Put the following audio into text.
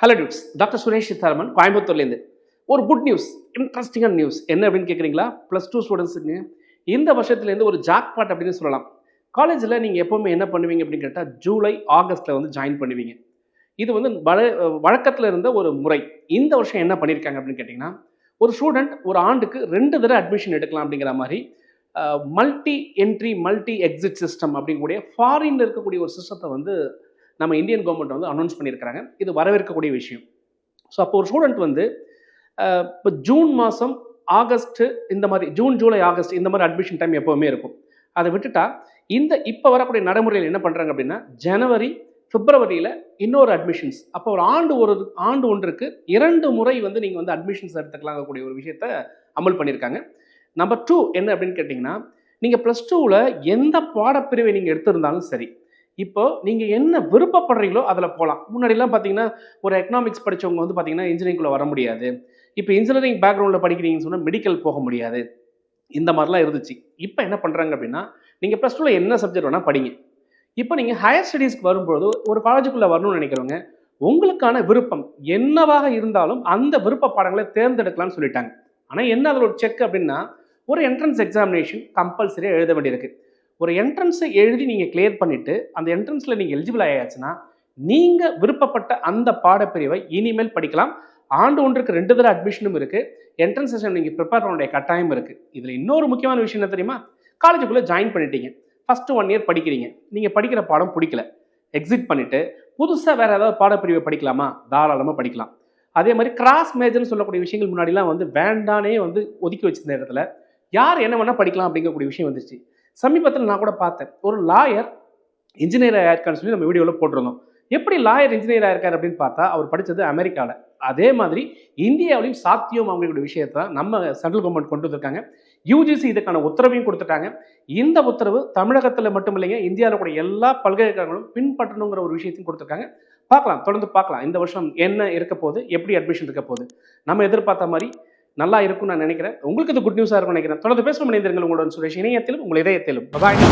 Hello dudes doctor Suresh Sitharaman கோயம்புத்தூர்லேருந்து ஒரு good news இன்ட்ரெஸ்டிங்கான நியூஸ் என்ன அப்படின்னு கேட்குறீங்களா? ப்ளஸ் டூ ஸ்டூடெண்ட்ஸுக்கு இந்த வருஷத்துலேருந்து ஒரு ஜாக்பாட் அப்படின்னு சொல்லலாம். காலேஜில் நீங்கள் எப்போவுமே என்ன பண்ணுவீங்க அப்படின்னு கேட்டால் ஜூலை ஆகஸ்ட்டில் வந்து ஜாயின் பண்ணுவீங்க. இது வந்து வழ வழக்கத்தில் இருந்த ஒரு முறை. இந்த வருஷம் என்ன பண்ணியிருக்காங்க அப்படின்னு கேட்டிங்கன்னா ஒரு ஸ்டூடெண்ட் ஒரு ஆண்டுக்கு ரெண்டு தடவை அட்மிஷன் எடுக்கலாம் அப்படிங்கிற மாதிரி multi entry multi exit system அப்படிங்கக்கூடிய ஃபாரினில் இருக்கக்கூடிய ஒரு சிஸ்டத்தை வந்து நம்ம இந்தியன் கவர்மெண்ட் வந்து அனௌன்ஸ் பண்ணியிருக்கிறாங்க. இது வரவேற்கக்கூடிய விஷயம். ஸோ அப்போ ஒரு ஸ்டூடெண்ட் வந்து இப்போ ஜூன் மாதம் ஆகஸ்ட்டு இந்த மாதிரி ஜூன் ஜூலை ஆகஸ்ட் இந்த மாதிரி அட்மிஷன் டைம் எப்போவுமே இருக்கும். அதை விட்டுட்டா இந்த இப்போ வரக்கூடிய நடைமுறையில் என்ன பண்ணுறாங்க அப்படின்னா ஜனவரி பிப்ரவரியில் இன்னொரு அட்மிஷன்ஸ் அப்போ ஒரு ஆண்டு ஒரு ஆண்டு ஒன்றுக்கு இரண்டு முறை வந்து நீங்கள் வந்து அட்மிஷன்ஸ் எடுத்துக்கலாங்கக்கூடிய ஒரு விஷயத்த அமல் பண்ணியிருக்காங்க. நம்பர் டூ என்ன அப்படின்னு கேட்டிங்கன்னா நீங்கள் ப்ளஸ் டூவில் எந்த பாடப்பிரிவை நீங்கள் எடுத்திருந்தாலும் சரி இப்போ நீங்கள் என்ன விருப்பப்படுறீங்களோ அதில் போகலாம் முன்னாடிலாம் பார்த்தீங்கன்னா ஒரு எக்கனாமிக்ஸ் படித்தவங்க வந்து பார்த்தீங்கன்னா இன்ஜினியரிங்குள்ளே வர முடியாது. இப்போ இன்ஜினியரிங் பேக்ரவுண்டில் படிக்கிறீங்கன்னு சொன்னால் மெடிக்கல் போக முடியாது. இந்த மாதிரிலாம் இருந்துச்சு. இப்போ என்ன பண்ணுறாங்க அப்படின்னா நீங்கள் ப்ளஸ் டூவில் என்ன சப்ஜெக்ட் வேணால் படிங்க. இப்போ நீங்கள் ஹையர் ஸ்டடீஸ்க்கு வரும்போது ஒரு காலேஜுக்குள்ளே வரணும்னு நினைக்கிறவங்க உங்களுக்கான விருப்பம் என்னவாக இருந்தாலும் அந்த விருப்ப பாடங்களை தேர்ந்தெடுக்கலாம்னு சொல்லிட்டாங்க. ஆனால் என்ன அதில் ஒரு செக் அப்படின்னா ஒரு என்ட்ரன்ஸ் எக்ஸாமினேஷன் கம்பல்சரியாக எழுத வேண்டியிருக்கு. ஒரு என்ட்ரன்ஸை எழுதி நீங்கள் கிளியர் பண்ணிவிட்டு அந்த என்ட்ரன்ஸில் நீங்கள் எலிஜிபிள் ஆயாச்சுன்னா நீங்கள் விருப்பப்பட்ட அந்த பாடப்பிரிவை இனிமேல் படிக்கலாம். ஆண்டு ஒன்றுக்கு ரெண்டு தடவை அட்மிஷனும் இருக்குது என்ட்ரன்ஸ் செஷன் நீங்கள் ப்ரிப்பேர் பண்ணுடைய கட்டாயம் இருக்குது இதில் இன்னொரு முக்கியமான விஷயம் என்ன தெரியுமா? காலேஜுக்குள்ளே ஜாயின் பண்ணிட்டீங்க. ஃபஸ்ட்டு ஒன் இயர் படிக்கிறீங்க. நீங்கள் படிக்கிற பாடம் பிடிக்கல. எக்ஸிட் பண்ணிவிட்டு புதுசாக வேறு ஏதாவது பாடப்பிரிவை படிக்கலாமா? தாராளமாக படிக்கலாம். அதே மாதிரி கிராஸ் மேஜர்னு சொல்லக்கூடிய விஷயங்கள் முன்னாடிலாம் வந்து வேண்டானே வந்து ஒதுக்கி வச்சிருந்த இடத்துல யார் என்ன வேணால் படிக்கலாம் அப்படிங்கக்கூடிய விஷயம் வந்துச்சு. சமீபத்தில் நான் கூட பார்த்தேன். ஒரு லாயர் இன்ஜினியர் ஆயிருக்கான்னு சொல்லி நம்ம வீடியோவில் போட்டிருந்தோம். எப்படி லாயர் இன்ஜினியர் ஆயிருக்கார் அப்படின்னு பார்த்தா அவர் படித்தது அமெரிக்காவில் அதே மாதிரி இந்தியாவிலையும் சாத்தியம் அவங்களுடைய விஷயத்தை நம்ம சென்ட்ரல் கவர்மெண்ட் கொண்டு வந்திருக்காங்க. யூஜிசி இதுக்கான உத்தரவையும் கொடுத்துட்டாங்க. இந்த உத்தரவு தமிழகத்தில் மட்டும் இல்லைங்க இந்தியாவில் கூட எல்லா பல்கலைக்கழகங்களும் பின்பற்றணுங்கிற ஒரு விஷயத்தையும் கொடுத்துருக்காங்க. பார்க்கலாம் தொடர்ந்து பார்க்கலாம். இந்த வருஷம் என்ன இருக்க போகுது? எப்படி அட்மிஷன் இருக்க போகுது? நம்ம எதிர்பார்த்த மாதிரி நல்லா இருக்கும்னு நான் நினைக்கிறேன். உங்களுக்கு இது குட் நியூஸாக இருக்கும்னு நினைக்கிறேன். தொடர்ந்து பேசணும் மனிதர்கள் உங்களுடன் சுரேஷ். இணையத்திலும் உங்கள் இதயத்திலும். பாய்